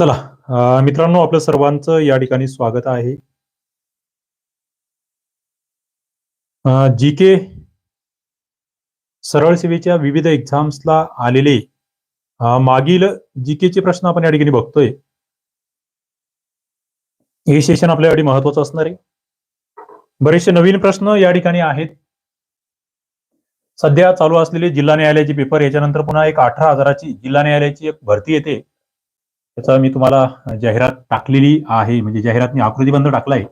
चला मित्रांनो आपलं सर्वांचं या ठिकाणी स्वागत आहे. जी के सरळ सेवेच्या विविध एक्झाम्सला आलेले मागील जी चे प्रश्न आपण या ठिकाणी बघतोय. हे सेशन आपल्यासाठी महत्वाचं असणार आहे. बरेचसे नवीन प्रश्न या ठिकाणी आहेत. सध्या चालू असलेले जिल्हा न्यायालयाचे पेपर याच्यानंतर पुन्हा एक अठरा हजाराची जिल्हा न्यायालयाची एक भरती येते. त्याचा मी तुम्हाला जाहिरात टाकलेली आहे. म्हणजे जाहिरात मी आकृतीबंध टाकलाय.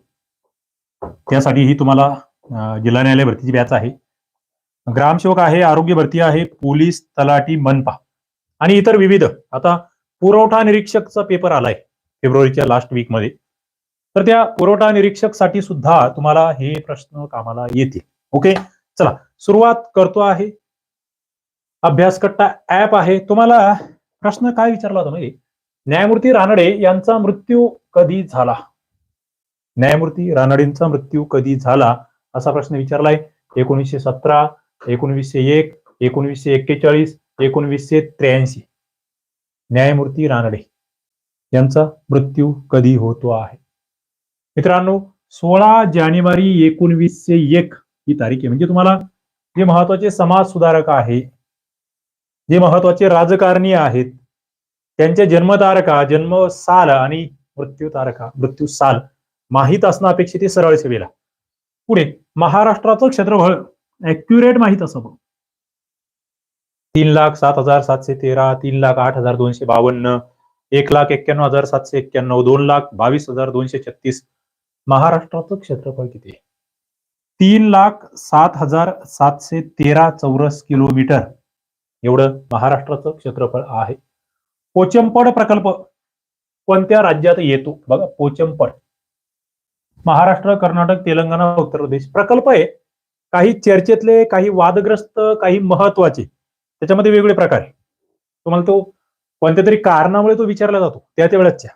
त्यासाठी ही तुम्हाला जिल्हा न्यायालय भरतीची बॅच आहे. ग्रामसेवक आहे आरोग्य भरती आहे पोलीस तलाठी मनपा आणि इतर विविध. आता पुरवठा निरीक्षकचा पेपर आलाय फेब्रुवारीच्या लास्ट वीकमध्ये. तर त्या पुरवठा निरीक्षकसाठी सुद्धा तुम्हाला हे प्रश्न कामाला येतील. ओके चला सुरुवात करतो आहे. अभ्यासकट्टा ऍप आहे. तुम्हाला प्रश्न काय विचारला होता म्हणजे न्यायमूर्ती रानडे यांचा मृत्यू कधी झाला? न्यायमूर्ती रानडेंचा मृत्यू कधी झाला? असा प्रश्न विचारलाय. एकोणीसशे सतरा एकोणवीसशे एक एकोणवीसशे एक्केचाळीस एकोणवीसशे त्र्याऐंशी. न्यायमूर्ती रानडे यांचा मृत्यू कधी होतो आहे? मित्रांनो सोळा जानेवारी एकोणवीसशे एक ही तारीख आहे. म्हणजे तुम्हाला जे महत्त्वाचे समाज सुधारक आहे जे महत्त्वाचे राजकारणी आहेत त्यांच्या जन्मतारका जन्म साल आणि मृत्यू तारका मृत्यू साल माहीत असणं अपेक्षित आहे सरळ सेवेला. पुढे महाराष्ट्राचं क्षेत्रफळ ऍक्युरेट माहीत असं तीन लाख सात हजार सातशे तेरा तीन लाख आठ हजार दोनशे बावन्न एक लाख एक्क्याण्णव हजार सातशे एक्क्याण्णव दोन लाख बावीस हजार दोनशे छत्तीस. महाराष्ट्राचं क्षेत्रफळ किती? तीन लाख सात हजार सातशे तेरा चौरस किलोमीटर. एवढं महाराष्ट्राचं क्षेत्रफळ आहे. पोचंपड प्रकल्प कोणत्या राज्यात येतो? बघा पोचंपड महाराष्ट्र कर्नाटक तेलंगणा उत्तर प्रदेश प्रकल्प आहे. काही चर्चेतले काही वादग्रस्त काही महत्त्वाचे. त्याच्यामध्ये वेगवेगळे प्रकार आहे. तुम्हाला तो कोणत्या तरी कारणामुळे तो विचारला जातो. त्या त्या वेळेसच्या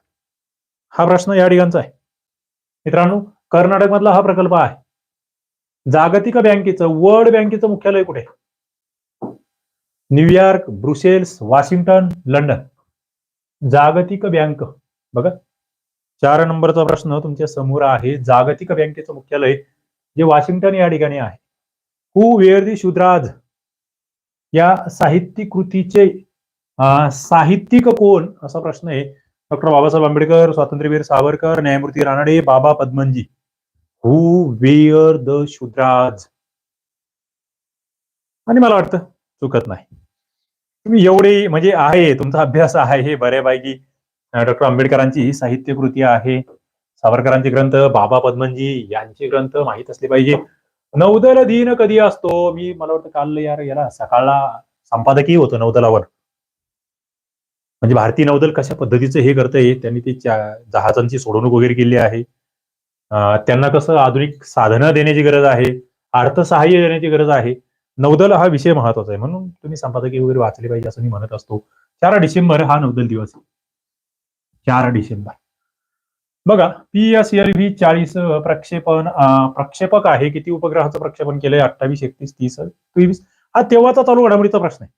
हा प्रश्न या ठिकाणचा आहे. मित्रांनो कर्नाटक मधला हा प्रकल्प आहे. जागतिक बँकेचं वर्ल्ड बँकेचं मुख्यालय कुठे New York Brussels Washington London. जागतिक बँक. बघा. चार नंबरचा प्रश्न तुमच्यासमोर आहे. जागतिक बँकेचं मुख्यालय जे वॉशिंग्टन या ठिकाणी आहे. हु वेअर दी शुद्राज या साहित्यिक कृतीचे साहित्यिक कोण? असा प्रश्न आहे. डॉक्टर बाबासाहेब आंबेडकर स्वातंत्र्यवीर सावरकर न्यायमूर्ती Ranade Baba Padmanji. Who were the Shudras आणि मला वाटतं चुकत नाही. तुम्ही एवढे म्हणजे आहे तुमचा अभ्यास आहे हे बऱ्यापैकी डॉक्टर आंबेडकरांची ही साहित्य कृती आहे. सावरकरांचे ग्रंथ बाबा पद्मनजी यांचे ग्रंथ माहीत असले पाहिजे. नौदल दिन कधी असतो? मी मला वाटतं काल यार याला सकाळला संपादकही होतो नौदलावर. म्हणजे भारतीय नौदल कशा पद्धतीचं हे करतंय त्यांनी ते जहाजांची सोडवणूक वगैरे केली आहे. त्यांना कसं आधुनिक साधनं देण्याची गरज आहे अर्थसहाय्य देण्याची गरज आहे. नौदल हा विषय महत्त्वाचा आहे. म्हणून तुम्ही संपादकीय वगैरे वाचले पाहिजे असं मी म्हणत असतो. चार डिसेंबर हा नौदल दिवस आहे. चार डिसेंबर. बघा पी एस एल व्ही चाळीस प्रक्षेपण प्रक्षेपक आहे. किती उपग्रहाचं प्रक्षेपण केलंय? अठ्ठावीस एकतीस तीस तेवीस हा तेव्हाचा चालू घडामोडीचा प्रश्न आहे.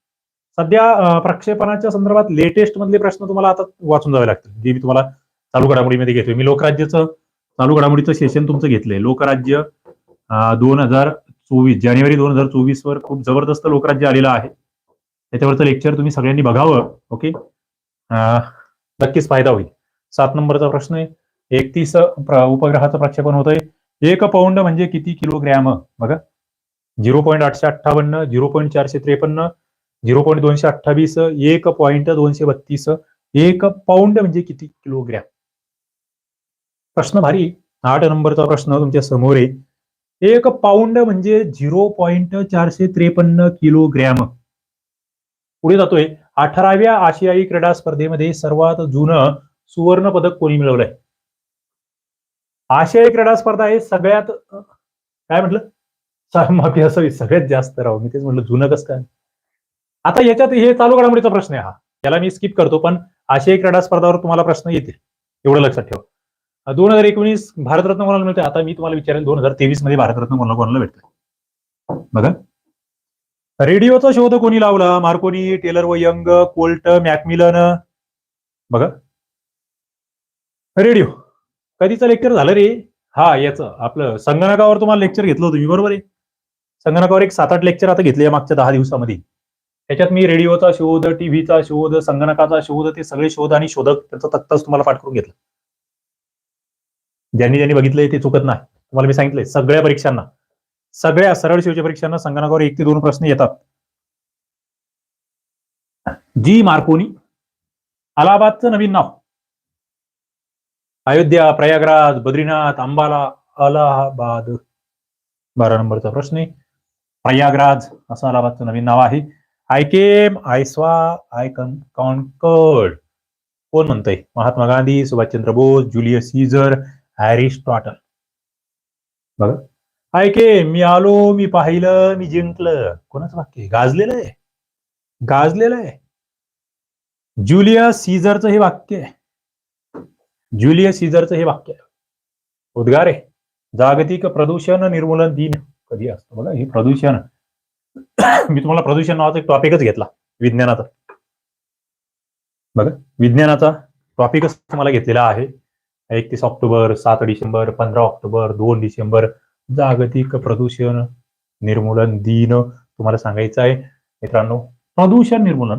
सध्या प्रक्षेपणाच्या संदर्भात लेटेस्ट मधले प्रश्न तुम्हाला आता वाचून जावे लागतील. जे मी तुम्हाला चालू घडामोडीमध्ये घेतोय. मी लोकराज्याचं चालू घडामोडीचं सेशन तुमचं घेतलंय. लोकराज्य दोन हजार चोवीस जानेवारी दोन हजार चोवीस वर खूप जबरदस्त लोकराज्य आलेलं आहे. त्याच्यावरचं लेक्चर तुम्ही सगळ्यांनी बघावं ओके नक्कीच फायदा होईल. सात नंबरचा प्रश्न आहे. एकतीस उपग्रहाचं प्रक्षेपण होतंय. एक पौंड म्हणजे किती किलोग्रॅम? बघा. झिरो पॉईंट आठशे अठ्ठावन्न झिरो पॉईंट चारशे त्रेपन्न झिरो पॉईंट दोनशे अठ्ठावीस एक पॉईंट दोनशे बत्तीस एक पाऊंड म्हणजे किती किलोग्रॅम? प्रश्न भारी. आठ नंबरचा प्रश्न तुमच्यासमोर आहे. एक पाऊंड म्हणजे झिरो पॉईंट चारशे त्रेपन्न किलोग्रॅम. पुढे जातोय. अठराव्या आशियाई क्रीडा स्पर्धेमध्ये सर्वात जुनं सुवर्ण पदक कोणी मिळवलंय? आशियाई क्रीडा स्पर्धा हे सगळ्यात काय म्हटलं? माफी असावी सगळ्यात जास्त राहू. मी तेच म्हटलं जुनं कसं काय? आता याच्यात हे चालू घडामोडीचा प्रश्न आहे हा. याला मी स्किप करतो पण आशियाई क्रीडा स्पर्धावर तुम्हाला प्रश्न येतील. एवढं लक्षात ठेवा. दोन हजार एकोणीस भारतरत्न कोणाला मिळते आता मी तुम्हाला विचारेन दोन हजार तेवीसमध्ये भारतरत्न कोणाला कोणाला भेटत बघा. रेडिओचा शोध कोणी लावला? मार्कोनी टेलर व यंग कोल्ट मॅकमिलन. बघा. रेडिओ. कधीचं लेक्चर झालं रे? हा याचं. आपलं संगणकावर तुम्हाला लेक्चर घेतलं होतं मी बरोबर आहे? संगणकावर एक सात आठ लेक्चर आता घेतले मागच्या दहा दिवसामध्ये. त्याच्यात मी रेडिओचा शोध टीव्हीचा शोध संगणकाचा शोध ते सगळे शोध आणि शोधक त्यांचा तक्ताच तुम्हाला पाठ करून घेतला. ज्यांनी ज्यांनी बघितलंय ते चुकत नाही. तुम्हाला मी सांगितलंय सगळ्या परीक्षांना सगळ्या सरळ शिवच्या परीक्षांना संगणकावर एक ते दोन प्रश्न येतात. जी मार्कोनी अलाहाबादचं नवीन नाव. अयोध्या प्रयागराज बद्रीनाथ अंबाला अलाहाबाद. बारा नंबरचा प्रश्न आहे. प्रयागराज असं अलाहाबादचं नवीन नाव आहे. I came I saw I con conquered कोण म्हणतंय? Mahatma Gandhi Subhashchandra Bose Julius Caesar Aristotle. बघा. ऐके मी आलो मी पाहिलं मी जिंकलं. कोणाचं वाक्य गाजलेलं आहे? गाजलेलं आहे? जुलियस सीझरचं हे वाक्य आहे. ज्युलियस सीझरचं हे वाक्य आहे. उद्गार आहे जागतिक प्रदूषण निर्मूलन दिन कधी असतो? बघा हे प्रदूषण. मी तुम्हाला प्रदूषण नावाचा एक टॉपिकच घेतला विज्ञानाचा. बघा विज्ञानाचा टॉपिकच तुम्हाला घेतलेला आहे. एकतीस ऑक्टोबर सात डिसेंबर पंधरा ऑक्टोबर दोन डिसेंबर. जागतिक प्रदूषण निर्मूलन दिन तुम्हाला सांगायचं आहे. मित्रांनो प्रदूषण निर्मूलन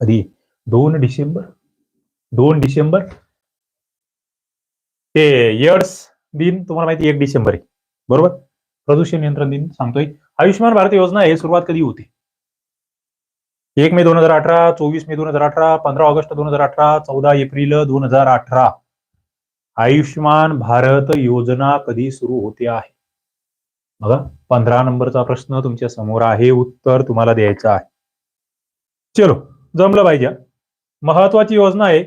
कधी दोन डिसेंबर दोन डिसेंबर. ते एड्स दिन तुम्हाला माहिती एक डिसेंबर आहे. बरोबर? प्रदूषण नियंत्रण दिन सांगतोय. आयुष्यमान भारत योजना हे सुरुवात कधी होती? एक मे दोन हजार अठरा चोवीस मे दोन हजार अठरा पंधरा ऑगस्ट दोन हजार अठरा चौदा एप्रिल दोन हजार अठरा. आयुष्यमान भारत योजना कधी सुरू होते आहे? बघा पंधरा नंबरचा प्रश्न तुमच्यासमोर आहे उत्तर तुम्हाला द्यायचं आहे. चलो जमलं पाहिजे. महत्वाची योजना आहे.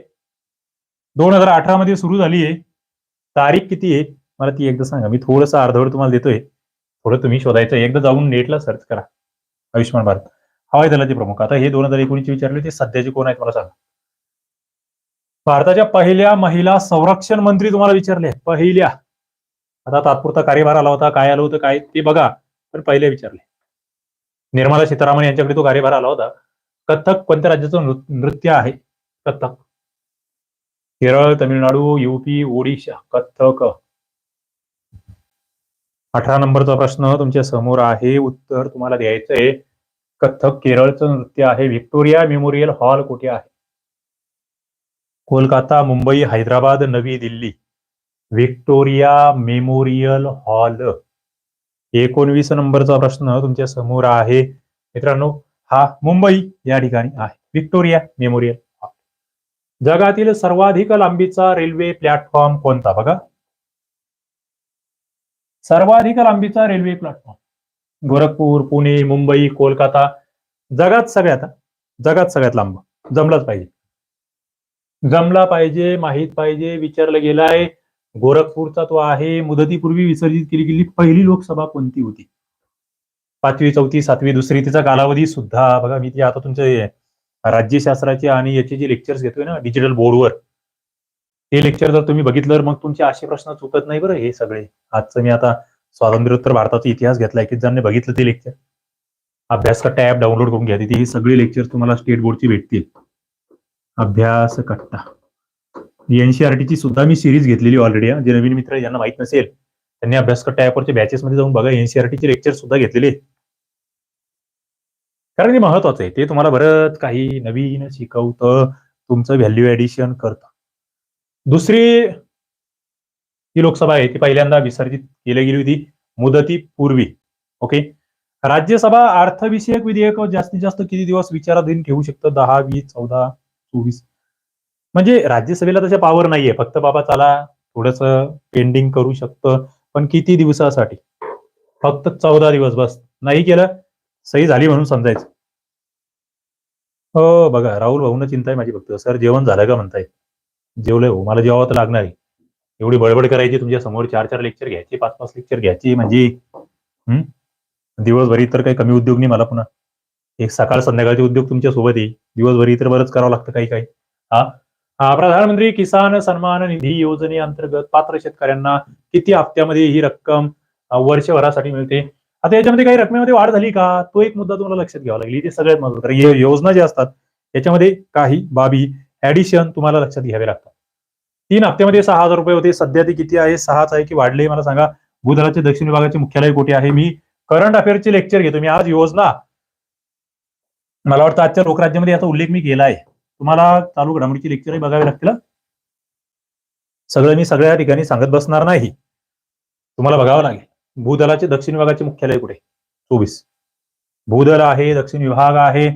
दोन हजार अठरा मध्ये सुरू झाली आहे. तारीख किती आहे? मला ती एकदा सांगा. मी थोडंसं अर्धवट तुम्हाला देतोय. थोडं तुम्ही शोधायचं. एकदा जाऊन नेटला सर्च करा. आयुष्यमान भारत. हवाई दलाचे प्रमुख. आता हे दोन हजार एकोणीसचे विचारले ते सध्याचे कोण आहेत मला सांगा. भारताच्या पहिल्या महिला संरक्षण मंत्री तुम्हाला विचारले. पहिल्या. आता तात्पुरता कार्यभार आला होता काय आलं होतं काय? ते बघा. पण पहिले विचारले. निर्मला सीतारामन यांच्याकडे तो कार्यभार आला होता. कथक कोणत्या राज्याचं नृत्य आहे? कथक केरळ तमिळनाडू युपी ओडिशा. कथक अठरा नंबरचा प्रश्न तुमच्यासमोर आहे. उत्तर तुम्हाला द्यायचं आहे कथक केरळचं नृत्य आहे. व्हिक्टोरिया मेमोरियल हॉल कुठे आहे? कोलकाता मुंबई हैदराबाद नवी दिल्ली. Victoria Memorial hall. एकोणवीस नंबरचा प्रश्न तुमच्यासमोर आहे. मित्रांनो हा मुंबई या ठिकाणी आहे. Victoria Memorial Hall. जगातील सर्वाधिक लांबीचा रेल्वे प्लॅटफॉर्म कोणता? बघा. सर्वाधिक लांबीचा रेल्वे प्लॅटफॉर्म. गोरखपूर पुणे मुंबई कोलकाता जगात सगळ्यात जगात सगळ्यात लांब. जमलाच पाहिजे. जमला पाहिजे माहीत पाहिजे विचारलं गेलाय. गोरखपूरचा तो आहे. मुदतीपूर्वी विसर्जित केली गेली पहिली लोकसभा कोणती होती? पाचवी चौथी सातवी दुसरी तिचा कालावधी सुद्धा. बघा मी ती आता तुमचे राज्यशास्त्राचे आणि याचे जे लेक्चर्स घेतोय ना डिजिटल बोर्डवर ते लेक्चर जर तुम्ही बघितलं तर मग तुमचे असे प्रश्न चुकत नाही बरं हे सगळे. आजचं मी आता स्वातंत्र्योत्तर भारताचा इतिहास घेतला की ज्यांनी बघितलं ते लेक्चर. अभ्यास कट्टा ऍप डाउनलोड करून घ्या तिथे हे सगळे लेक्चर तुम्हाला स्टेट बोर्डची भेटतील. अभ्यास कट्टा. एनसीआरटीची सुद्धा मी सिरीज घेतलेली ऑलरेडी जे नवीन मित्र ज्यांना माहीत नसेल त्यांनी अभ्यास कट्टा ऍपवरच्या बॅचेस मध्ये जाऊन बघा एनसीआरटीचे लेक्चर सुद्धा घेतलेले. कारण ते महत्वाचं आहे. ते तुम्हाला बरंच काही नवीन शिकवतं तुमचं व्हॅल्यू ऍडिशन करतं. दुसरी ही लोकसभा आहे ती पहिल्यांदा विसर्जित केली गेली होती मुदतीपूर्वी. ओके? राज्यसभा अर्थविषयक विधेयक जास्तीत जास्त किती दिवस विचाराधीन ठेवू शकतं? दहा वीस चौदा चोवीस? म्हणजे राज्यसभेला तशा पावर नाहीये. फक्त बाबा चला थोडस पेंडिंग करू शकतं पण किती दिवसासाठी? फक्त चौदा दिवस बस. नाही केलं सही झाली म्हणून समजायचं. हो बघा राहुल भाऊन चिंता आहे माझी फक्त. सर जेवण झालं का म्हणताय? जेवलंय हो मला जेवावं तर लागणार आहे. एवढी बडबड करायची तुमच्यासमोर चार चार लेक्चर घ्यायचे पाच पाच लेक्चर घ्यायची म्हणजे दिवसभरी तर काही कमी उद्योग नाही मला पुन्हा. एक सकाळ संध्याकाळचे उद्योग तुमच्यासोबत येईल दिवसभरी तर बरंच करावं लागतं काही काही. हा? प्रधानमंत्री किसान सन्मान निधी योजनेअंतर्गत पात्र शेतकऱ्यांना किती हप्त्यामध्ये ही रक्कम वर्षभरासाठी मिळते? आता याच्यामध्ये काही रकमेमध्ये वाढ झाली का? तो एक मुद्दा तुम्हाला लक्षात घ्यावा लागेल. ते सगळ्यात महत्वाचं कारण योजना ज्या असतात याच्यामध्ये काही बाबी ऍडिशन तुम्हाला लक्षात घ्यावे लागतात. तीन हप्त्यामध्ये सहा हजार रुपये होते. सध्या ते किती आहे? सहाच आहे की वाढले. मला सांगा. भूदलाचे दक्षिण विभागाचे मुख्यालय कुठे आहे? मी करंट अफेअरचे लेक्चर घेतो. मी आज योजना मला वाटतं आजच्या लोकराज्यामध्ये याचा उल्लेख मी केला आहे तुम्हाला चालू घडामोडीची लेक्चरही बघावी लागतील. सगळं मी सगळ्या ठिकाणी सांगत बसणार नाही. तुम्हाला बघावं लागेल. भूदलाचे दक्षिण विभागाचे मुख्यालय कुठे? चोवीस. भूदल आहे दक्षिण विभाग आहे.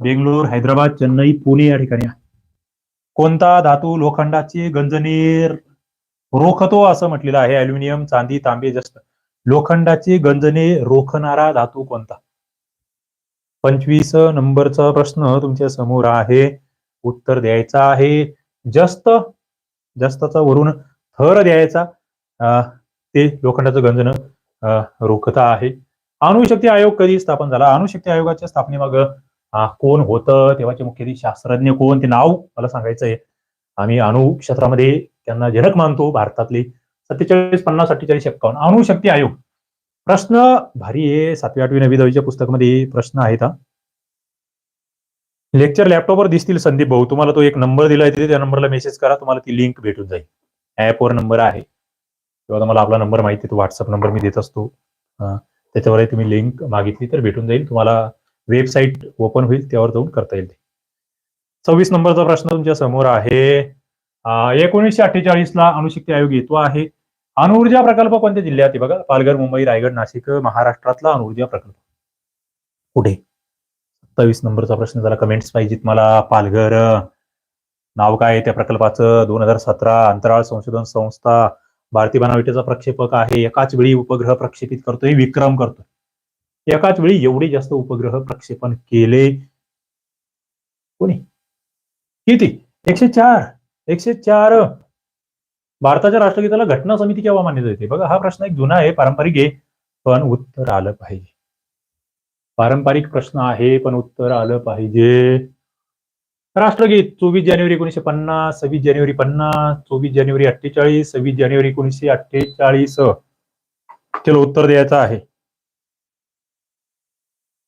बेंगलोर हैदराबाद चेन्नई पुणे या ठिकाणी आहे. कोणता धातू लोखंडाची गंजनीर रोखतो असं म्हटलेलं आहे. अल्युमिनियम चांदी तांबे जस्त. लोखंडाची गंजने रोखणारा धातू कोणता? पंचवीस नंबरचा प्रश्न तुमच्यासमोर आहे. उत्तर द्यायचा आहे. जस्त. जस्तचा वरून थर द्यायचा. ते लोखंडाचं गंजन रोखता आहे. अणुशक्ती आयोग कधी स्थापन झाला? अणुशक्ती आयोगाच्या स्थापनेमाग कोण होतं तेव्हाचे मुख्य शास्त्रज्ञ कोण ते नाव मला सांगायचं आहे आम्ही अणु क्षेत्रामध्ये त्यांना जनक मानतो भारतातले सत्तेचाळीस पन्नास अठ्ठेचाळीस एक्कावन्न. अणुशक्ती आयोग. प्रश्न भारी आहे सातवी आठवी नवी दहावीच्या पुस्तकामध्ये प्रश्न आहेत हा. लेक्चर लॅपटॉपवर दिसतील संदीप भाऊ. तुम्हाला तो एक नंबर दिलाय तिथे त्या नंबरला मेसेज करा तुम्हाला ती लिंक भेटून जाईल. ऍपवर नंबर आहे. किंवा तुम्हाला आपला नंबर माहिती आहे तो व्हॉट्सअप नंबर मी देत असतो. त्याच्यावर तुम्ही लिंक मागितली तर भेटून जाईल. तुम्हाला वेबसाईट ओपन होईल त्यावर जाऊन करता येईल सव्वीस नंबरचा प्रश्न तुमच्यासमोर आहे. एकोणीसशे अठ्ठेचाळीस ला अणुशक्ती आयोग येतो आहे. अणुऊर्जा प्रकल्प कोणत्या जिल्ह्यात आहे? बघा पालघर मुंबई रायगड नाशिक महाराष्ट्रातला अणुऊर्जा प्रकल्प. कुठे? सत्तावीस नंबरचा प्रश्न झाला कमेंट्स पाहिजेत मला. पालघर. नाव काय आहे त्या प्रकल्पाचं? दोन हजार सतरा अंतराळ संशोधन संस्था भारतीय बनावटीचा प्रक्षेपक आहे. एकाच वेळी उपग्रह प्रक्षेपित करतोय विक्रम करतोय. एकाच वेळी एवढे जास्त उपग्रह प्रक्षेपण केले. कोणी? किती? एकशे चार. एकशे चार. भारताच्या राष्ट्रगीताला घटना समिती केव्हा मान्यता देते? बघा हा प्रश्न एक जुना आहे पारंपरिक आहे पण उत्तर आलं पाहिजे. पारंपरिक प्रश्न आहे पण उत्तर आलं पाहिजे. राष्ट्रगीत चोवीस जानेवारी एकोणीशे पन्नास सव्वीस जानेवारी पन्नास चोवीस जानेवारी अठ्ठेचाळीस सव्वीस जानेवारी एकोणीशे अठ्ठेचाळीस. त्याला उत्तर द्यायचं आहे.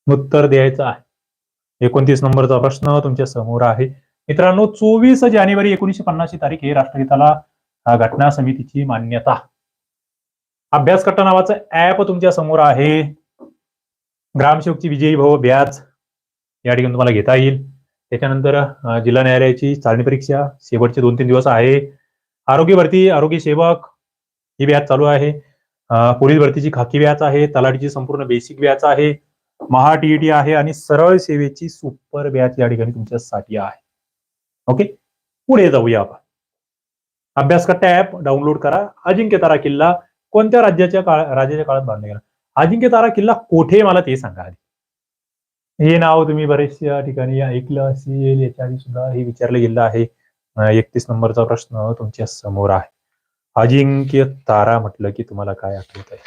उत्तर द्यायचं आहे. एकोणतीस नंबरचा प्रश्न तुमच्यासमोर आहे. मित्रांनो चोवीस जानेवारी एकोणीशे पन्नासची तारीख आहे. राष्ट्रगीताला घटना समितीची मान्यता. अभ्यास कट्टा नावाचं ऍप तुमच्यासमोर आहे. ग्रामसेवकची विजयी भाऊ ब्याज या ठिकाणी तुम्हाला घेता येईल. त्याच्यानंतर जिल्हा न्यायालयाची चालणी परीक्षा शेवटचे दोन तीन दिवस आहे. आरोग्य भरती आरोग्य सेवक ही व्याज चालू आहे. पोलीस भरतीची खाकी व्याज आहे. तलाठीची संपूर्ण बेसिक व्याज आहे. महा टीईटी आहे आणि सरळ सेवेची सुपर बॅच या ठिकाणी तुमच्यासाठी आहे. ओके पुढे जाऊया आपण. अभ्यास करता ऍप डाउनलोड करा. अजिंक्य तारा किल्ला कोणत्या राज्याच्या काळ राज्याच्या काळात बांधला गेला? अजिंक्य तारा किल्ला कोठे? मला ते सांगा आधी. हे नाव तुम्ही बरेचशा ठिकाणी ऐकलं असेल. याच्या आधी सुद्धा हे विचारलं गेलं आहे. एकतीस नंबरचा प्रश्न तुमच्यासमोर आहे. अजिंक्य तारा म्हटलं की तुम्हाला काय आठवत आहे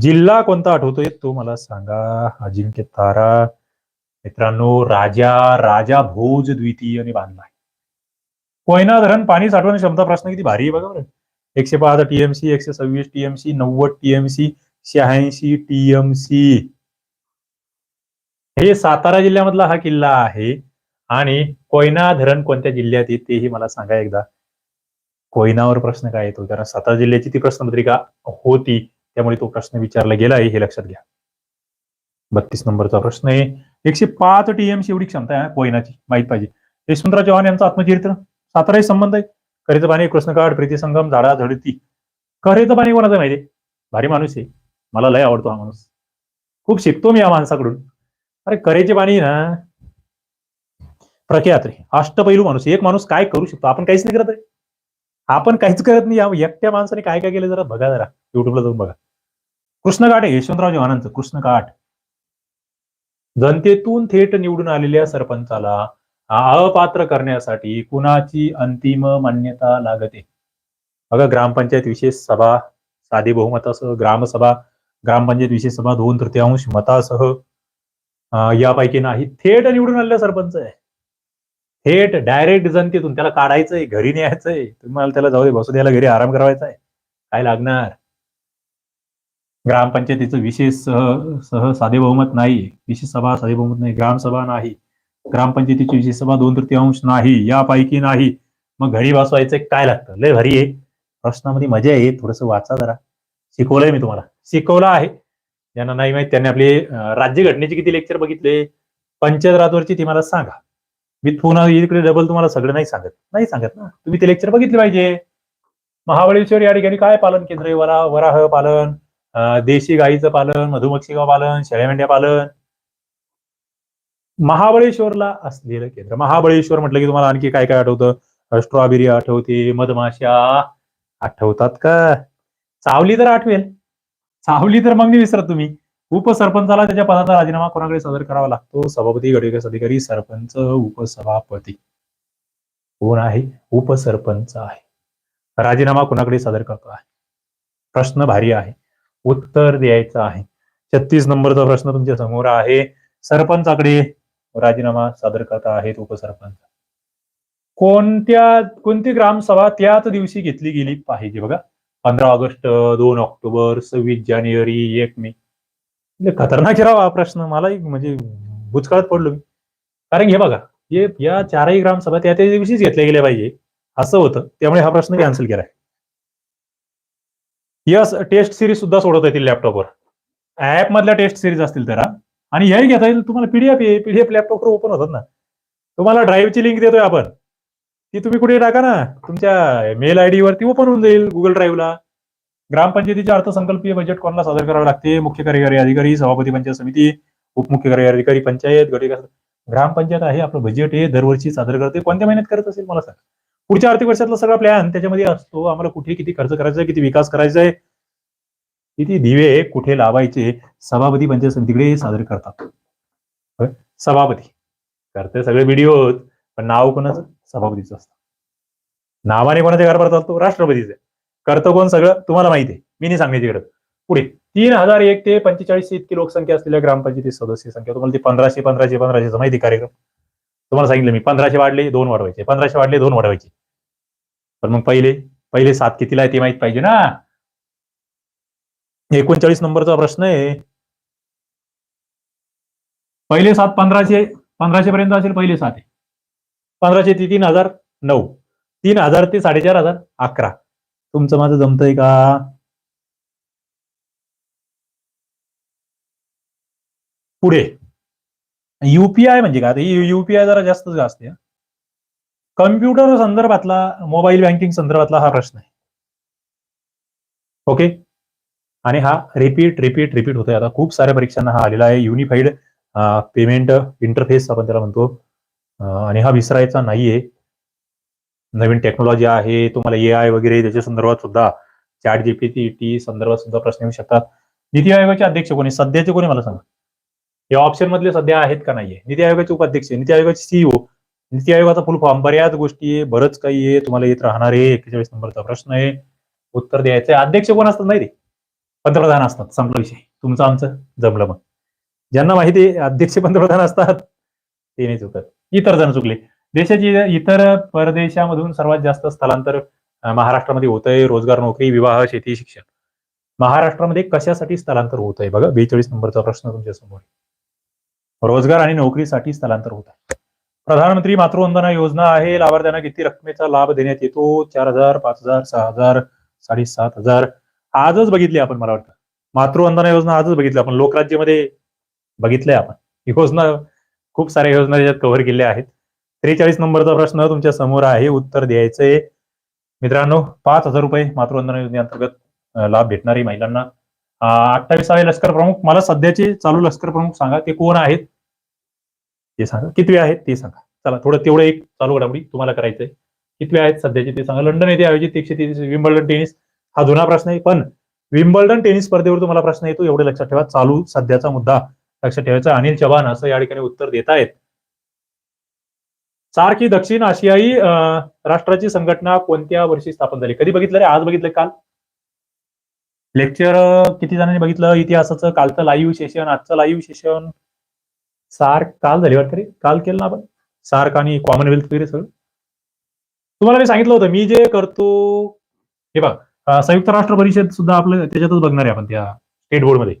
जिल्हा कोणता आठवतोय? तो मला सांगा. अजिंक्य तारा. मित्रांनो राजा राजा भोज द्वितीयने बांधला आहे. कोयना धरण पाणी साठवण क्षमता प्रश्न किती भारी आहे बघा बरं. एकशे पाच टीएमसी एकशे सव्वीस टीएमसी नव्वद टीएमसी शहाऐंशी टीएमसी हे सातारा जिल्ह्यामधला हा किल्ला आहे आणि कोयना धरण कोणत्या जिल्ह्यात येते तेही मला सांगा एकदा. कोयनावर प्रश्न काय येतो? कारण सातारा जिल्ह्याची ती प्रश्नपत्रिका होती. त्यामुळे तो प्रश्न विचारला गेला आहे हे लक्षात घ्या. बत्तीस नंबरचा प्रश्न आहे. एकशे पाच टीएमची एवढी क्षमता आहे कोयनाची माहीत पाहिजे. यशवंतराव चव्हाण यांचं आत्मचरित्र साताराही संबंध आहे. करेचं पाणी कृष्णकाठ प्रीती संगम झाडा झडती. करेचं पाणी कोणाचं माहिती भारी माणूस आहे. मला लय आवडतो हा माणूस. खूप शिकतो मी या माणसाकडून. अरे करेचे पाणी ना. प्रख्यात रे. अष्टपैलू माणूस एक माणूस काय करू शकतो? आपण काहीच नाही करत रे. आपण काहीच करत नाही. या एकट्या माणसाने काय काय केलं जरा बघा जरा. युट्यूबला जाऊन बघा. कृष्णघाट आहे यशवंतराव चव्हाणांचं कृष्णघाट जनतेतून थेट निवडून आलेल्या सरपंचाला अपात्र करण्यासाठी कुणाची अंतिम मान्यता लागते? बघा ग्रामपंचायत विशेष सभा साधे बहुमतासह ग्रामसभा ग्रामपंचायत विशेष सभा दोन तृतीयांश मतासह यापैकी नाही थेट निवडून आलेला सरपंच आहे. थेट डायरेक्ट जनतेतून त्याला काढायचंय घरी न्यायचंय. तुम्हाला त्याला जाऊ दे बसू द्यायला घरी आराम करावायचा आहे. काय लागणार? ग्रामपंचायतीचं विशेष सह सह साधे बहुमत नाही. विशेष सभा साधे बहुमत नाही. ग्रामसभा नाही. ग्रामपंचायतीची विशेष सभा दोन तृतीयांश नाही. यापैकी नाही. मग घरी बसवायचं काय लागतं? लय भारी आहे. प्रश्नामध्ये मजा आहे. थोडस वाचा जरा. शिकवलंय मी तुम्हाला. शिकवलं आहे. ज्यांना नाही माहीत त्यांनी आपले राज्य घटनेचे किती लेक्चर बघितले? पंचायत राजवरची ती मला सांगा. मी पुन्हा इकडे डबल तुम्हाला सगळं नाही सांगत. नाही सांगत ना. तुम्ही ते लेक्चर बघितले पाहिजे. महाबळेश्वर या ठिकाणी काय पालन केंद्र आहे? वरा वराह पालन. देशी गाईचं पालन मधुमक्षिका पालन शेळ्या मेंढ्या पालन. महाबळेश्वरला असलेलं केंद्र. महाबळेश्वर म्हटलं की तुम्हाला आणखी काय काय आठवतं? स्ट्रॉबेरी आठवते मधमाशा आठवतात का? चावली तर आठवेल. चावली तर मग नाही विसरत तुम्ही. उपसरपंचाला त्याच्या पदाचा राजीनामा कोणाकडे सादर करावा लागतो? सभापती गटविकास अधिकारी सरपंच उपसभापती. कोण आहे? उपसरपंच आहे. राजीनामा कोणाकडे सादर करतो आहे? प्रश्न भारी आहे. उत्तर द्यायचं आहे. छत्तीस नंबरचा प्रश्न तुमच्यासमोर आहे. सरपंचाकडे राजीनामा सादर करता आहेत उपसरपंच. कोणत्या कोणती ग्रामसभा त्याच दिवशी घेतली गेली पाहिजे बघा? पंधरा ऑगस्ट दोन ऑक्टोबर सव्वीस जानेवारी एक मे. म्हणजे खतरनाक राव हा प्रश्न. मलाही म्हणजे बुचकाळत पडलो मी. कारण हे बघा हे या चारही ग्रामसभा त्या त्या दिवशीच घेतल्या गेल्या पाहिजे. असं होतं. त्यामुळे हा प्रश्न कॅन्सल केला आहे यस टेस्ट सिरीज सुद्धा सोडवता येतील लॅपटॉपवर ऍप मधल्या टेस्ट सिरीज असतील तर आणि याही घेता येईल. तुम्हाला पीडीएफ पीडीएफ लॅपटॉपवर ओपन होतात ना. तुम्हाला ड्राईव्हची लिंक देतोय आपण. ती तुम्ही कुठे टाका ना. तुमच्या मेल आयडी वरती ओपन होऊन जाईल गुगल ड्राईव्हला ग्रामपंचायतीचे अर्थसंकल्पीय बजेट कोणाला सादर करावे लागते? मुख्य कार्यकारी अधिकारी सभापती पंचायत समिती उपमुख्य कार्यकारी अधिकारी पंचायत गट ग्रामपंचायत आहे. आपलं बजेट हे दरवर्षी सादर करते. कोणत्या महिन्यात करत असेल? मला सांग. पुढच्या आर्थिक वर्षातला सगळा प्लॅन त्याच्यामध्ये असतो. आम्हाला कुठे किती खर्च करायचा आहे किती विकास करायचा आहे किती दिवे कुठे लावायचे सभापती पंचायत समितीकडे सादर करतात. सभापती. करते सगळे व्हिडिओ पण नाव कोणाचं? सभापतीचं असतं. नावाने कोणाच्या कारभार चालतो? राष्ट्रपतीचे. करतं कोण सगळं? तुम्हाला माहिती आहे. मी नाही सांगण्याची गरज पुढे. तीन हजार एक ते पंचेचाळीस इतकी लोकसंख्या असलेल्या ग्रामपंचायती सदस्य संख्या. तुम्हाला ती पंधराशे पंधराशे पंधराशे माहिती कार्यक्रम. तुम्हाला सांगितलं मी पंधराशे वाढले दोन वाढवायचे. पंधराशे वाढले दोन वाढवायचे. पण मग पहिले पहिले सात कितीला आहे ते माहीत पाहिजे ना? एकोणचाळीस नंबरचा प्रश्न आहे. पहिले सात पंधराशे पंधराशे पर्यंत असेल पहिले सात आहे. पंधराशे ते तीन हजार नऊ. तीन हजार ते साडेचार हजार अकरा. तुमचं माझं जमतंय का? पुढे. युपीआय म्हणजे काय? युपीआय जरा जास्तच असते. कम्प्युटर संदर्भातला मोबाईल बँकिंग संदर्भातला हा प्रश्न आहे. ओके आणि हा रिपीट रिपीट रिपीट होतोय. आता खूप साऱ्या परीक्षांना हा आलेला आहे. युनिफाईड पेमेंट इंटरफेस आपण त्याला म्हणतो. आणि हा विसरायचा नाहीये. नवीन टेक्नॉलॉजी आहे. तुम्हाला ए आय वगैरे त्याच्या संदर्भात सुद्धा चॅट जीपीटी संदर्भात सुद्धा प्रश्न येऊ शकतात. नीती आयोगाचे अध्यक्ष कोणी सध्याचे कोणी मला सांगा. या ऑप्शन मधले सध्या आहेत का नाहीये? नीती आयोगाचे उपाध्यक्ष नीती आयोगाचे सीईओ नीती आयोगाचा फुल फॉर्म बऱ्याच गोष्टी आहे बरंच काही आहे. तुम्हाला येत राहणार आहे. एक्केचाळीस नंबरचा प्रश्न आहे. उत्तर द्यायचं आहे. अध्यक्ष कोण असतात नाही ते पंतप्रधान असतात. संपला विषय. तुमचं आमचं जमलं मग. ज्यांना माहिती आहे अध्यक्ष पंतप्रधान असतात ते नाही चुकत. इतर जण चुकले. देशाची इतर परदेशामधून सर्वात जास्त स्थलांतर महाराष्ट्रामध्ये होत आहे रोजगार नोकरी विवाह शेती शिक्षण. महाराष्ट्रामध्ये कशासाठी स्थलांतर होत आहे बघा बेचाळीस नंबरचा प्रश्न तुमच्यासमोर आहे. रोजगार आणि नोकरीसाठी स्थलांतर होत आहे. प्रधानमंत्री मातृवंदना योजना आहे. लाभार्थ्यांना किती रकमेचा लाभ देण्यात येतो? चार हजार पाच हजार सहा हजार साडेसात हजार. आजच बघितली आपण मला वाटतं. मातृवंदना योजना आजच बघितली आपण. लोकराज्यमध्ये बघितलंय आपण. योजना खूप साऱ्या योजना त्याच्यात कव्हर केल्या आहेत. त्रेचाळीस नंबरचा प्रश्न तुमच्यासमोर आहे. उत्तर द्यायचंय मित्रांनो पाच हजार रुपये मातृवंदना योजनेअंतर्गत लाभ भेटणारी महिलांना. अठ्ठावीसावे लष्कर प्रमुख मला सध्याचे चालू लष्कर प्रमुख सांगा ते कोण आहेत? ते सांगा. कितवे आहेत ते सांगा. चला थोडं तेवढं एक चालू घडामोडी तुम्हाला करायचंय. कितवे आहेत सध्याचे ते सांगा. लंडन येथे आयोजित एकशे तेवीस विम्बल्डन टेनिस हा जुना प्रश्न आहे पण विम्बल्डन टेनिस स्पर्धेवर तुम्हाला प्रश्न येतो एवढे लक्षात ठेवा. चालू सध्याचा मुद्दा लक्षात ठेवायचा. अनिल चव्हाण असं या ठिकाणी उत्तर देत आहेत. सारखी दक्षिण आशियाई राष्ट्राची संघटना कोणत्या वर्षी स्थापन झाली? कधी बघितलं रे? आज बघितलं काल? लेक्चर किती जणांनी बघितलं? इतिहासाचं कालचं लाईव्ह सेशन आजचं लाईव्ह सेशन सार्क काल झाली वाटतं रे? काल केलं ना आपण? सार्क आणि कॉमनवेल्थ वगैरे सगळं? तुम्हाला मी सांगितलं होतं मी जे करतो हे बघ संयुक्त राष्ट्र परिषद सुद्धा आपलं त्याच्यातच बघणार आहे आपण त्या स्टेट बोर्डमध्ये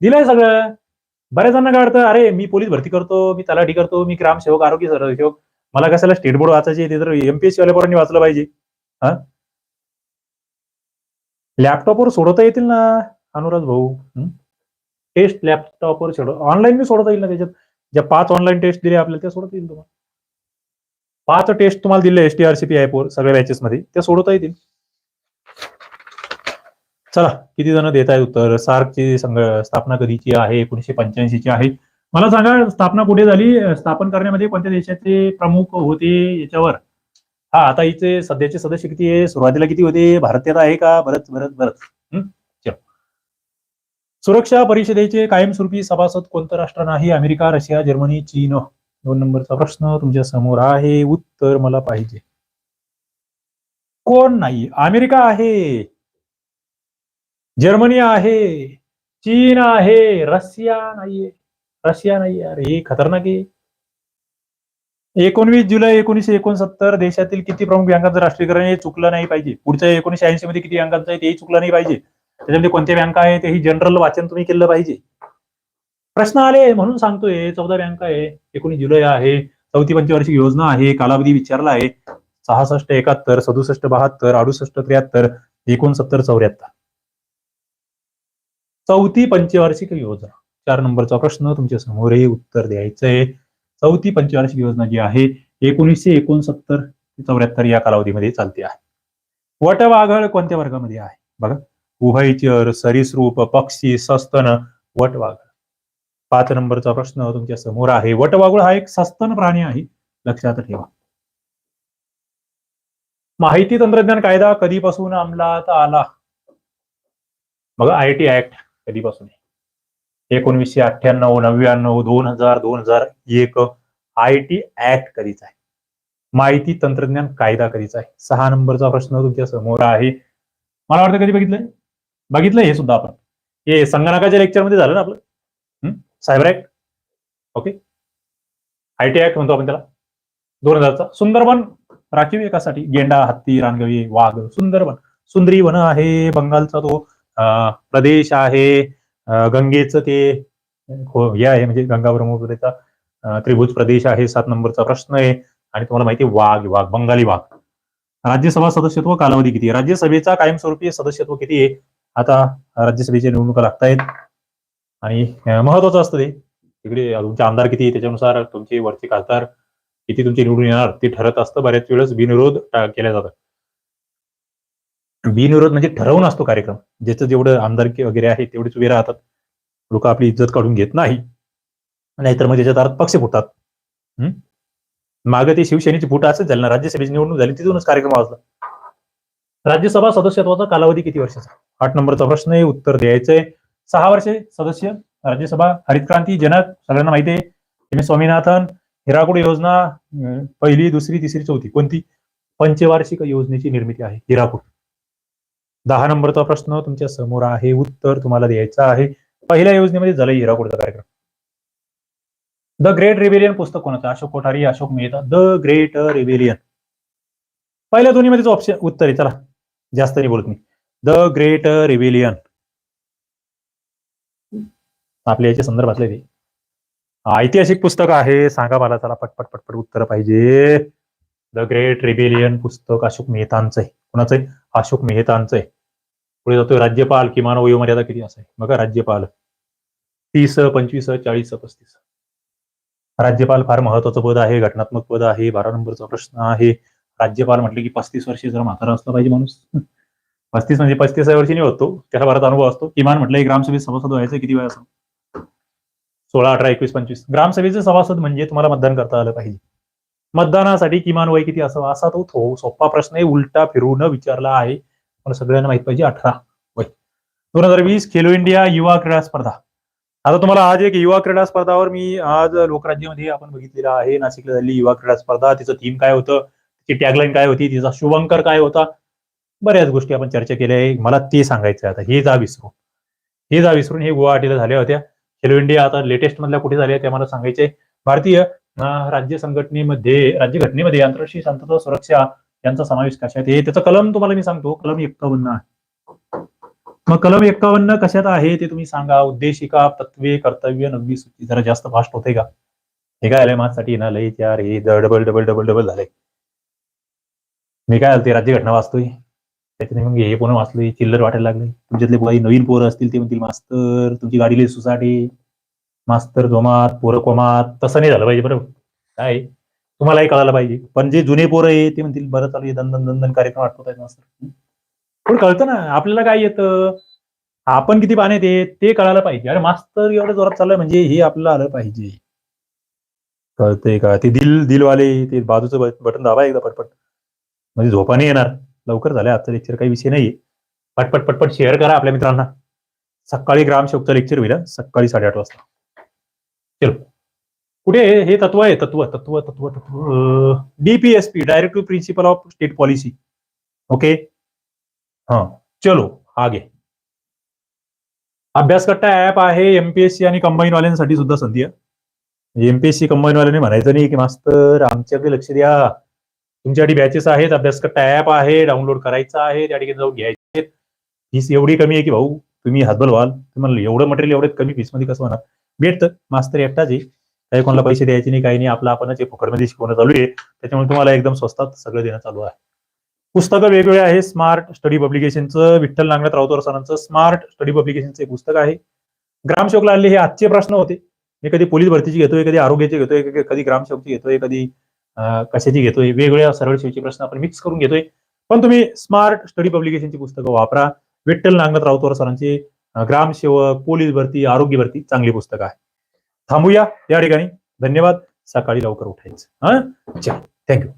दिलंय सगळं. बऱ्याच जणांना काय वाटतं अरे मी पोलीस भरती करतो मी तलाठी करतो मी ग्रामसेवक आरोग्य सेवक मला कशाला स्टेट बोर्ड वाचायचे ते तर एमपीएससी वाल्या पोरांनी वाचलं पाहिजे. हा? लॅपटॉपवर सोडवता येतील ना अनुराज भाऊ? टेस्ट लॅपटॉपवर सोडव ऑनलाईन मी सोडवता येईल ना त्याच्यात? ज्या पाच ऑनलाईन टेस्ट दिले आपल्याला त्या सोडवता येईल तुम्हाला. पाच टेस्ट तुम्हाला दिले S T R C P वर सगळ्या बॅचेस मध्ये त्या सोडवता येतील. चला किती जण देत आहेत उत्तर? सार्कची संघ स्थापना कधीची आहे? एकोणीशे पंच्याऐंशी ची आहे. मला सांगा स्थापना कुठे झाली? स्थापन करण्यामध्ये कोणत्या देशाचे प्रमुख होते याच्यावर? हा आता हिचे सध्याचे सदस्य किती आहे? सुरुवातीला किती होते? भारतीय आहे का? बरंच बरंच बरंच सुरक्षा परिषदेचे कायमस्वरूपी सभासद कोणतं राष्ट्र नाही? अमेरिका रशिया जर्मनी चीन? दोन नंबरचा प्रश्न तुमच्यासमोर आहे. उत्तर मला पाहिजे. कोण नाही? अमेरिका आहे. जर्मनी आहे. चीन आहे. रशिया नाहीये. रशिया नाही यार हे खतरनाक आहे. एकोणवीस जुलै एकोणीशे एकोणसत्तर देशातील किती प्रमुख बँकांचं राष्ट्रीयकरण हे चुकलं नाही पाहिजे. पुढच्या एकोणीसशे ऐंशी मध्ये किती बँकांचं आहे तेही चुकलं नाही पाहिजे. त्याच्यामध्ये कोणत्या बँका आहे? तेही जनरल वाचन तुम्ही केलं पाहिजे. प्रश्न आले म्हणून सांगतोय चौदा बँका आहे एकोणीस जुलै आहे चौथी पंचवार्षिक योजना आहे कालावधी विचारला आहे सहासष्ट एकाहत्तर सदुसष्ट बहात्तर अडुसष्ट त्र्याहत्तर एकोणसत्तर चौऱ्याहत्तर. चौथी पंचवार्षिक योजना. चार नंबरचा प्रश्न तुमच्या समोरही उत्तर द्यायचंय. चौथी पंचवार्षिक योजना जी आहे एकोणीसशे एकोणसत्तर ते चौऱ्याहत्तर या कालावधीमध्ये चालते आहे. वटवाघळ कोणत्या वर्गामध्ये आहे? बघा. उभयचर सरीसृप पक्षी सस्तन वटवाघळ पाच नंबरचा प्रश्न तुमच्यासमोर आहे. वटवाघूळ हा एक सस्तन प्राणी आहे. लक्षात ठेवा. माहिती तंत्रज्ञान कायदा कधीपासून अंमलात आला? मग आय टी ऍक्ट कधीपासून? आहे एकोणवीसशे अठ्ठ्याण्णव नव्याण्णव दोन हजार दोन हजार एक. आय टी ऍक्ट कधीच आहे? माहिती तंत्रज्ञान कायदा कधीचा आहे? सहा नंबरचा प्रश्न तुमच्यासमोर आहे. मला वाटतं कधी बघितलंय? बघितलंय हे सुद्धा आपण. हे संगणकाच्या लेक्चरमध्ये झालं ना आपलं? Cyber act okay I T act म्हणतो आपण त्याला. दोन हजारचा. सुंदरबन राखीव एकासाठी गेंडा हत्ती रानगवी वाघ सुंदरबन. सुंदरी वन आहे बंगालचा तो प्रदेश आहे गंगेचं ते हो, हे आहे म्हणजे गंगा ब्रह्मपुत्रेचा त्रिभुज प्रदेश आहे सात नंबरचा प्रश्न आहे. आणि तुम्हाला माहिती वाघ वाघ बंगाली वाघ. राज्यसभा सदस्यत्व कालावधी किती राज्यसभेचा कायमस्वरूपी सदस्यत्व किती आहे? आता राज्यसभेच्या निवडणुका लागतायत. आणि महत्वाचं असतं ते. तिकडे तुमचे आमदार किती त्याच्यानुसार तुमचे वरचे खासदार किती तुमचे निवडून येणार ते ठरत असतं. बऱ्याच वेळेस बिनविरोध केल्या जातात. बिनविरोध म्हणजे ठरवून असतो कार्यक्रम. ज्याचं जेवढं आमदारकी वगैरे आहे तेवढेच उभे राहतात. लोक आपली इज्जत काढून घेत नाही. नाहीतर मग त्याच्या दारात पक्ष फुटतात. हम्म? मागं ते शिवसेनेची फुट असंच झालं ना. राज्यसभेची निवडणूक झाली तिथूनच कार्यक्रम वाजला. राज्यसभा सदस्यत्वाचा कालावधी किती वर्षाचा? आठ नंबरचा प्रश्न आहे उत्तर द्यायचंय सहा वर्षे सदस्य राज्यसभा हरित क्रांती जनक सगळ्यांना माहिती आहे. एम. एस. स्वामीनाथन हिराकुड योजना पहिली दुसरी तिसरी चौथी कोणती? पंचवार्षिक योजनेची निर्मिती आहे हिराकुड. दहा नंबरचा प्रश्न तुमच्यासमोर आहे उत्तर तुम्हाला द्यायचं आहे. पहिल्या योजनेमध्ये झालं हिराकुडचा कार्यक्रम. द ग्रेट रिबेलियन पुस्तक कोणाचं? Ashok Kothari Ashok Mehta. The great rebellion पहिल्या दोन्हीमध्येच ऑप्शन उत्तर आहे चला. जास्त नाही बोलत मी. द ग्रेट रिव्हिलियन आपल्या याच्या संदर्भातले ते. ऐतिहासिक पुस्तक आहे. सांगा मला चला पटपट पटपट उत्तर पाहिजे. द ग्रेट रिबेलियन पुस्तक अशोक मेहतांचं आहे. कोणाचं आहे? अशोक मेहतांचं आहे. पुढे जातोय राज्यपाल किमान वयोमर्यादा किती? असाय बघा राज्यपाल. तीस पंचवीस चाळीस पस्तीस. राज्यपाल फार महत्वाचं पद आहे घटनात्मक पद आहे बारा नंबरचा प्रश्न आहे. राज्यपाल म्हटलं की पस्तीस वर्षी जर म्हातारा असला पाहिजे माणूस. पस्तीस म्हणजे पस्तीस वर्षी होतो. त्याला बराच अनुभव असतो. किमान म्हटलं ग्रामसभेत सभासद व्हायचं किती वय असं? सोळा अठरा एकवीस पंचवीस. ग्रामसभेचे सभासद म्हणजे तुम्हाला मतदान करता आलं पाहिजे. मतदानासाठी किमान वय किती असावं? असा तो थो सोपा प्रश्न आहे. उलटा फिरून विचारला आहे. पण सगळ्यांना माहीत पाहिजे अठरा वय. दोन हजार वीस खेलो इंडिया युवा क्रीडा स्पर्धा. आता तुम्हाला आज एक युवा क्रीडा स्पर्धावर मी आज लोकराज्यामध्ये आपण बघितलेलं आहे. नाशिकला झाली युवा क्रीडा स्पर्धा. तिचं थीम काय होतं? ती टॅगलाईन काय होती तिचा शुभंकर काय होता बऱ्याच गोष्टी आपण चर्चा केल्या. आहे मला ते सांगायचं आता हे जा विसरून. हे जा विसरून हे गुवाहाटीला झाल्या होत्या. खेलो इंडिया आता लेटेस्ट मधल्या कुठे झाल्या त्या मला सांगायचे भारतीय राज्य संघटनेमध्ये राज्यघटनेमध्ये आंतरराष्ट्रीय शांतता सुरक्षा यांचा समावेश कशात आहे? त्याचं कलम तुम्हाला मी सांगतो. कलम एक्कावन्न आहे. मग कलम एक्कावन्न कशात आहे ते तुम्ही सांगा. उद्देशिका तत्वे कर्तव्य नववी सूची जरा जास्त फास्ट होते का? हे काय आलंय? माझ्यासाठी ना लई यार हे डबल डबल डबल डबल झालंय. मी काय ते राज्य घटना वाचतोय. त्याच्याने मग हे पुन्हा वाचलोय चिल्लर वाटायला लागले. तुमच्यातले काही नवीन पोरं असतील ते म्हणतील मास्तर तुमची गाडी लई सुसाटे. मास्तर जोमात पोरं कोमात. तसं नाही झालं पाहिजे बरं काय? तुम्हालाही कळायला पाहिजे. पण जे जुने पोरं आहे ते म्हणतील बरं चालू दंदन दंदन कार्यक्रम आठवत आहेत मास्तर. पण कळतं ना आपल्याला काय येतं? आपण किती पाण्यात आहे ते कळायला पाहिजे. अरे मास्तर एवढं जोरात चाललंय म्हणजे हे आपल्याला आलं पाहिजे. कळतंय का? ते दिल दिलवाले ते बाजूचं बटन दाबा एकदा पटपट. म्हणजे झोपाने येणार. लवकर झालं आजचं लेक्चर काही विषय नाहीये. पटपट पटपट शेअर करा आपल्या मित्रांना. सकाळी ग्रामसेवकचं लेक्चर होईल सकाळी साडेआठ वाजता. चलो. कुठे आहे? हे तत्व आहे तत्व तत्व तत्व तत्व. DPSP directive principle of state policy okay हा. चलो आगे अभ्यासकट्टा ऍप आहे एमपीएससी आणि कंबाईन वाल्यांसाठी सुद्धा संधी आहे. एमपीएससी कंबाईन वाल्यांनी म्हणायचं नाही की मास्तर आमच्याकडे लक्ष द्या. तुमच्यासाठी बॅचेस आहेत अभ्यासकट्टा ऍप आहे डाउनलोड करायचा आहे त्या ठिकाणी जाऊन घ्यायचे. फीस एवढी कमी आहे की भाऊ तुम्ही हातबल व्हाल. तुम्हाला एवढं मटेरियल एवढं कमी फीसमध्ये कसं होणार? भेटतं. मास्तर एकटाच आहे. काही कोणाला पैसे द्यायचे नाही काही नाही. आपला आपणच फुकटमध्ये शिकवणं चालू आहे. त्याच्यामुळे तुम्हाला एकदम स्वस्तात सगळं देणं चालू आहे. पुस्तकं वेगवेगळे आहे स्मार्ट स्टडी पब्लिकेशनचं विठ्ठल नागनाथ राऊतवर सरांचं स्मार्ट स्टडी पब्लिकेशनचं एक पुस्तक आहे. ग्रामसेवकला आले हे आजचे प्रश्न होते. मी कधी पोलीस भरतीची घेतोय कधी आरोग्याची घेतोय कधी- कधी ग्रामसेवकची घेतोय कधी कशाची घेतोय? वेगवेगळ्या सरळ सेवेचे प्रश्न आपण मिक्स करून घेतोय. पण तुम्ही स्मार्ट स्टडी पब्लिकेशनची पुस्तकं वापरा. विठ्ठल नांगत राऊतवर सरांची ग्रामसेवक पोलीस भरती आरोग्य भरती चांगली पुस्तकं आहे थांबूया. या ठिकाणी धन्यवाद. सकाळी लवकर उठायचं. हा? चल. थँक्यू